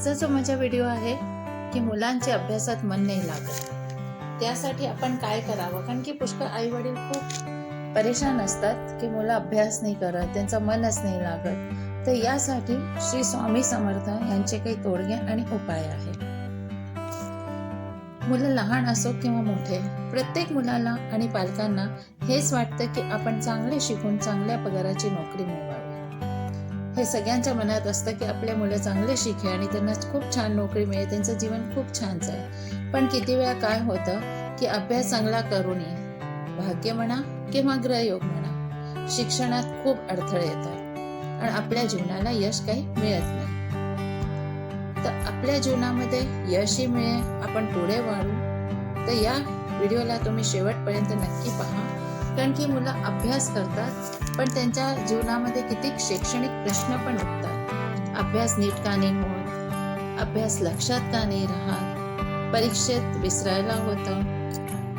आजचा जो माझा व्हिडिओ आहे की मुलांच्या अभ्यासात मन नाही लागत. त्यासाठी आपण काय करावं? कारण की पुष्कळ आई वडील खूप परेशान असतात की मुलं अभ्यास नाही करत त्यांचं मनच नाही लागत. तर यासाठी श्री स्वामी समर्थ यांचे काही तोडगे आणि उपाय आहे मुलं लहान असो किंवा मोठे प्रत्येक मुलाला आणि पालकांना हेच वाटतं की आपण चांगले शिकून चांगल्या पगाराची नोकरी मिळवावी. हे सगळ्यांच्या मनात असतं की आपले मुलं चांगले शिके आणि त्यांना खूप छान नोकरी मिळेल त्यांचं जीवन खूप छान जाईल पण किती वेळा काय होतं की अभ्यास चांगला करूनही भाग्य म्हणा किंवा ग्रहयोग म्हणा शिक्षणात खूप अडथळे येतात. आणि आपल्या जीवनाला यश काही मिळत नाही. तर आपल्या जीवनामध्ये यशही मिळेल आपण पुढे वाढू. तर या व्हिडिओला तुम्ही शेवटपर्यंत नक्की पहा. कारण की मुलं अभ्यास करतात पण त्यांच्या जीवनामध्ये किती शैक्षणिक प्रश्न पण उठतात. अभ्यास नीट का नाही होत? अभ्यास लक्षात का नाही राहत? परीक्षेत विसरायला होतं?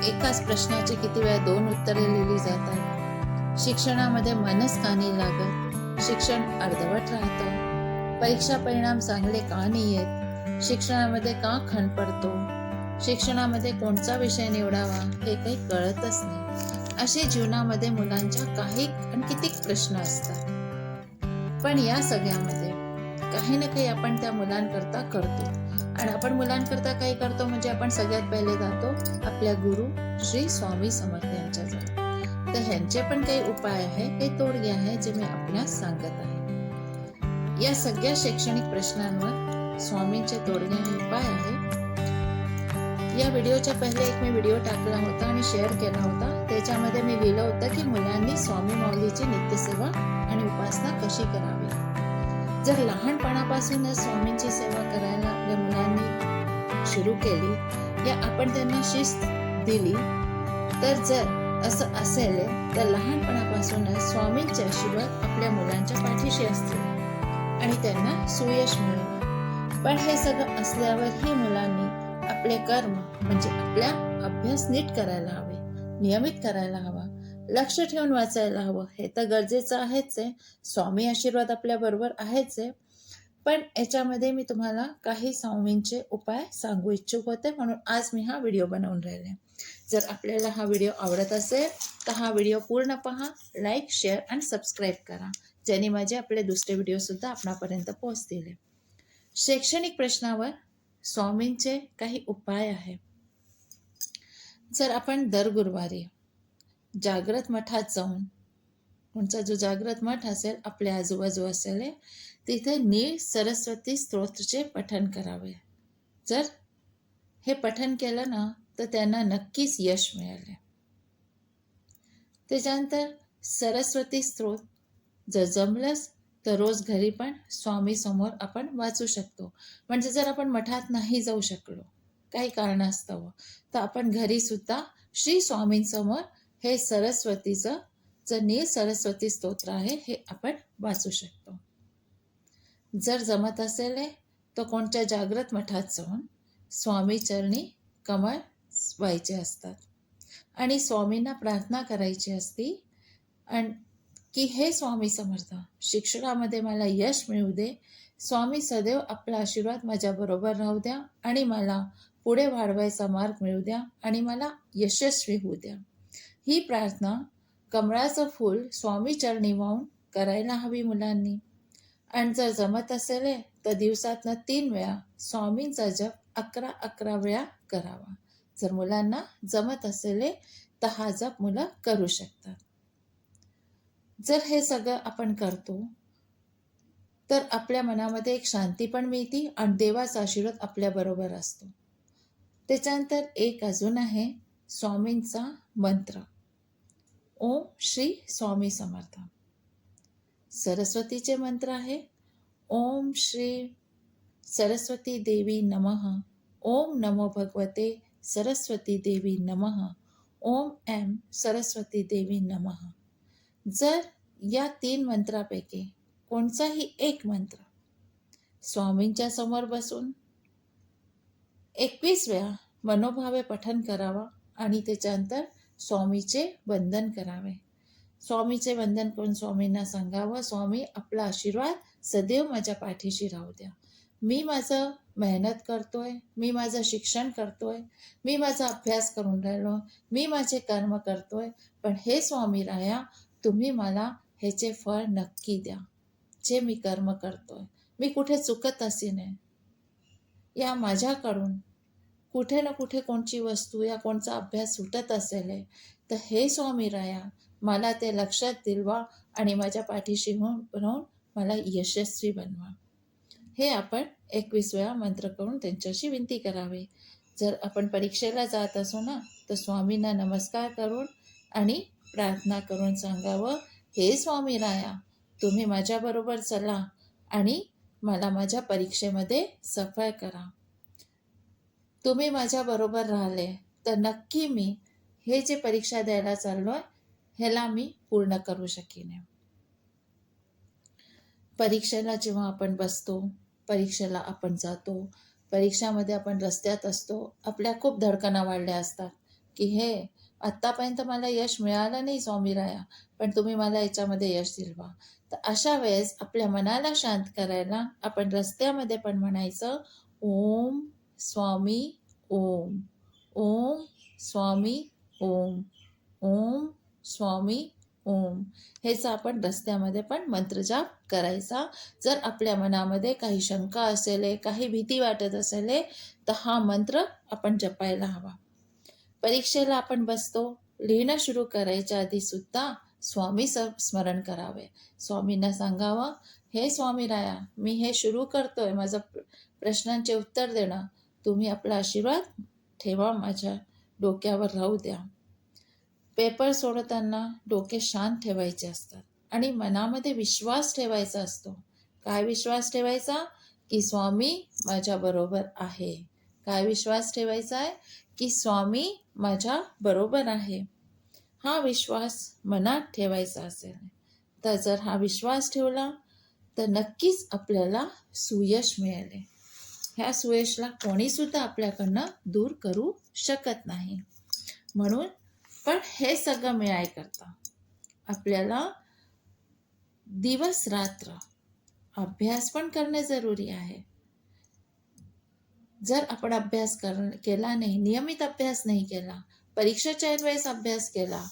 एकाच प्रश्नाची किती वेळा दोन उत्तरे लिहिली जातात? शिक्षणामध्ये मनच का नाही लागत? शिक्षण अर्धवट राहतं? परीक्षा परिणाम चांगले का नाही येत? शिक्षणामध्ये का खंड पडतो? शिक्षणामध्ये कोणता विषय निवडावा हे काही कळतच नाही. असे जीवनामध्ये मुलांच्या काही आणि किती प्रश्न असतात. पण या सगळ्यामध्ये काही ना काही आपण त्या मुलांकरता करतो. आणि आपण मुलांकरता काही करतो म्हणजे आपण सगळ्यात पहिले जातो आपल्या गुरु श्री स्वामी समर्थ यांच्याजवळ तर ह्यांचे पण काही उपाय आहे काही तोडगे आहे जे मी आपल्यास सांगत आहे. या सगळ्या शैक्षणिक प्रश्नांवर स्वामींचे तोडगे आणि उपाय आहे या व्हिडिओच्या पहिले एक मी व्हिडिओ टाकला होता आणि शेअर केला होता. त्याच्यामध्ये मी लिहिलं होतं की मुलांनी स्वामी माऊलीची नित्यसेवा आणि उपासना कशी करावी. जर लहानपणापासूनच स्वामींची सेवा करायला आपल्या मुलांनी सुरू केली या आपण त्यांना शिस्त दिली तर जर असं असेल तर लहानपणापासूनच स्वामींच्या आशीर्वाद आपल्या मुलांच्या पाठीशी असतील आणि त्यांना सुयश मिळेल. पण हे सगळं असल्यावरही मुलांनी आपले कर्म म्हणजे आपल्या अभ्यास नीट करायला हवे नियमित करायला हवा लक्ष ठेवून वाचायला हवं हे तर गरजेचं आहेच आहे. स्वामी आशीर्वाद आपल्या बरोबर आहेच आहे. पण याच्यामध्ये मी तुम्हाला काही स्वामींचे उपाय सांगू इच्छुक होते म्हणून आज मी हा व्हिडिओ बनवून राहिले. जर आपल्याला हा व्हिडिओ आवडत असेल तर हा व्हिडिओ पूर्ण पहा लाईक शेअर आणि सबस्क्राईब करा ज्याने माझे आपले दुसरे व्हिडिओसुद्धा आपणापर्यंत पोहोचतील. शैक्षणिक प्रश्नावर स्वामींचे काही उपाय आहे. जर आपण दर गुरुवारी जागृत मठात जाऊन तुमचा जो जागृत मठ असेल आपल्या आजूबाजू असेल तिथे नीळ सरस्वती स्तोत्रचे पठन करावे. जर हे पठन केलं ना तर त्यांना नक्कीच यश मिळाले. त्याच्यानंतर सरस्वती स्त्रोत जर जमलंच तर रोज घरी पण स्वामी समोर आपण वाचू शकतो. म्हणजे जर आपण मठात नाही जाऊ शकलो काही कारणास्तव तर आपण घरी सुद्धा श्री स्वामींसमोर हे सरस्वतीचं जे नील सरस्वती स्तोत्र आहे हे आपण वाचू शकतो. जर जमत असेल तर कोणत्या जागृत मठात जाऊन स्वामी चरणी कमळ व्हायचे असतात. आणि स्वामींना प्रार्थना करायची असती आणि की हे स्वामी समर्थ शिक्षणामध्ये मला यश मिळू दे. स्वामी सदैव आपला आशीर्वाद माझ्याबरोबर राहू द्या आणि मला पुढे वाढवायचा मार्ग मिळू द्या आणि मला यशस्वी होऊ द्या. ही प्रार्थना कमळाचं फूल स्वामी चरणी वाहून करायला हवी मुलांनी. आणि जर जमत असेल तर दिवसातनं तीन वेळा स्वामींचा जप अकरा अकरा वेळा करावा. जर मुलांना जमत असेल तर हा जप मुलं करू शकतात. जर हे सगळं आपण करतो तर आपल्या मनामध्ये एक शांती पण मिळते आणि देवाचा आशीर्वाद आपल्याबरोबर असतो. त्याच्यानंतर एक अजून आहे स्वामींचा मंत्र. ओम श्री स्वामी समर्थ. सरस्वतीचे मंत्र आहे ओम श्री सरस्वती देवी नमः. ओम नमो भगवते सरस्वती देवी नमः. ओम एम सरस्वती देवी नमः. जर या तीन मंत्रापैकी कोणताही एक मंत्र स्वामींच्या समोर बसून एकवीस वेळा मनोभावे पठन करावा आणि त्याच्यानंतर स्वामीचे वंदन करावे. स्वामीचे वंदन करून स्वामींना सांगावं स्वामी आपला आशीर्वाद सदैव माझ्या पाठीशी राहू द्या. मी माझं मेहनत करतोय मी माझं शिक्षण करतोय मी माझा अभ्यास करून राहिलो मी माझे कर्म करतोय पण हे स्वामी राया तुम्ही मला ह्याचे फळ नक्की द्या. जे मी कर्म करतोय. मी कुठे चुकत असेने या माझ्याकडून कुठे ना कुठे कोणची वस्तू या कोणचा अभ्यास सुटत असेल आहे, तर हे स्वामी राया मला ते लक्षात दिलवा आणि माझ्या पाठीशी होऊन राहून मला यशस्वी बनवा. हे आपण एकवीस वेळा मंत्र करून त्यांच्याशी विनंती करावी. जर आपण परीक्षेला जात असू ना तर स्वामींना नमस्कार करून आणि प्रार्थना करून सांगावं हे स्वामी राया तुम्ही माझ्याबरोबर चला आणि मला माझ्या परीक्षेमध्ये सफळ करा. तुम्ही माझ्याबरोबर राहिले तर नक्की मी हे जे परीक्षा द्यायला चाललो आहे ह्याला मी पूर्ण करू शकीन. परीक्षेला जेव्हा आपण बसतो परीक्षेला आपण जातो परीक्षामध्ये आपण रस्त्यात असतो आपल्या खूप धडकना वाढल्या असतात की हे आत्तापर्यंत मला यश मिळालं नाही स्वामीराया पण तुम्ही मला याच्यामध्ये यश दिलवा. तर अशा वेळेस आपल्या मनाला शांत करायला आपण रस्त्यामध्ये पण म्हणायचं ओम स्वामी ओम. ओम स्वामी ओम. ओम स्वामी ओम. हेच आपण रस्त्यामध्ये पण मंत्रजाप करायचा. जर आपल्या मनामध्ये काही शंका असेल काही भीती वाटत असेल तर हा मंत्र आपण जपायला हवा. परीक्षेला आपण बसतो लिहिणं सुरू करायच्या आधी सुद्धा स्वामी स स्मरण करावे. स्वामींना सांगावं हे स्वामी राया मी हे सुरू करतोय माझं प्रश्नांचे उत्तर देणं. तुम्ही आपला आशीर्वाद ठेवा माझ्या डोक्यावर राहू द्या. पेपर सोडताना डोके शांत ठेवायचे असतात आणि मनामध्ये विश्वास ठेवायचा असतो. काय विश्वास ठेवायचा? की स्वामी माझ्याबरोबर आहे. काय विश्वास ठेवायचा आहे? की स्वामी माझ्या बरोबर आहे. हा विश्वास मनात ठेवायचा असेल. तर जर हा विश्वास ठेवला तर नक्कीच आपल्याला सुयश मिळेल. ह्या सुयशला कोणीसुद्धा आपल्याकडनं दूर करू शकत नाही. म्हणून पण हे सगळं मिळाय करता आपल्याला दिवस रात्र अभ्यास पण करणे जरुरी आहे. जर आपण अभ्यास कर केला नाही नियमित अभ्यास नाही केला परीक्षेच्या वेळेस अभ्यास केला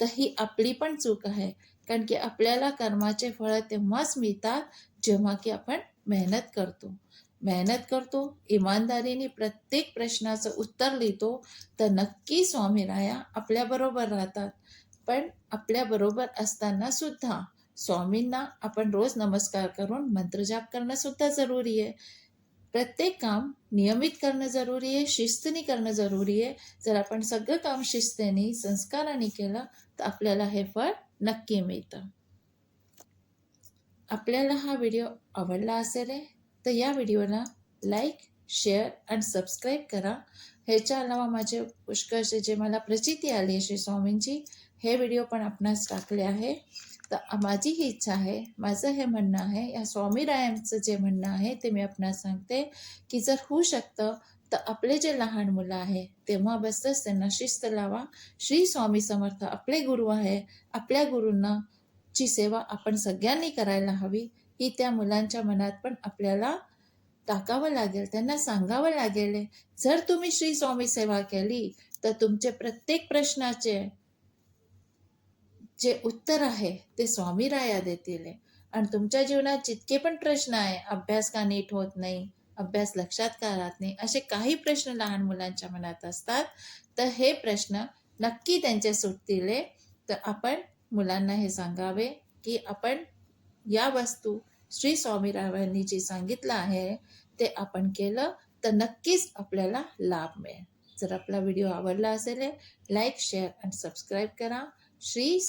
तर ही आपली पण चूक आहे. कारण की आपल्याला कर्माचे फळ तेव्हाच मिळतात जेव्हा की आपण मेहनत करतो. मेहनत करतो इमानदारीने प्रत्येक प्रश्नाचं उत्तर लिहितो तर नक्की स्वामी राया आपल्याबरोबर राहतात. पण आपल्याबरोबर असताना सुद्धा स्वामींना आपण रोज नमस्कार करून मंत्रजाप करणं सुद्धा जरुरी आहे. प्रत्येक काम नियमित करणं जरुरी आहे शिस्तीने करणं जरुरी आहे. जर आपण सगळं काम शिस्तीने संस्काराने केलं तर आपल्याला हे फळ नक्की मिळतं. आपल्याला हा व्हिडिओ आवडला असेल तर या व्हिडिओला लाईक शेअर अँड सबस्क्राईब करा. ह्याच्या अलावा माझे पुष्कळचे जे मला प्रचिती आली श्री स्वामींची हे व्हिडिओ पण आपणास टाकले आहे. तर माझी ही इच्छा आहे माझं हे म्हणणं आहे या स्वामीरायांचं जे म्हणणं आहे ते मी आपणास सांगते की जर होऊ शकतं तर आपले जे लहान मुलं आहे तेव्हा बसतच त्यांना शिस्त लावा. श्री स्वामी समर्थ आपले गुरु आहे आपल्या गुरूंना ची सेवा आपण सगळ्यांनी करायला हवी. ही त्या मुलांच्या मनात पण आपल्याला टाकावं लागेल त्यांना सांगावं लागेल. जर तुम्ही श्री स्वामी सेवा केली तर तुमचे प्रत्येक प्रश्नाचे जे उत्तर आहे ते स्वामी राया देतील आणि तुमच्या जीवनात जितके पण प्रश्न आहे अभ्यास का नीट होत नाही अभ्यास लक्षात का राहत नाही असे काही प्रश्न लहान मुलांच्या मनात असतात तर हे प्रश्न नक्की त्यांचे सुटतील तर आपण मुलांना हे सांगावे की आपण या वस्तू श्री स्वामीरावांनी जे सांगितलं आहे ते आपण केलं तर नक्कीच आपल्याला लाभ मिळेल. जर आपला व्हिडिओ आवडला असेल लाईक शेअर आणि सबस्क्राईब करा. श्री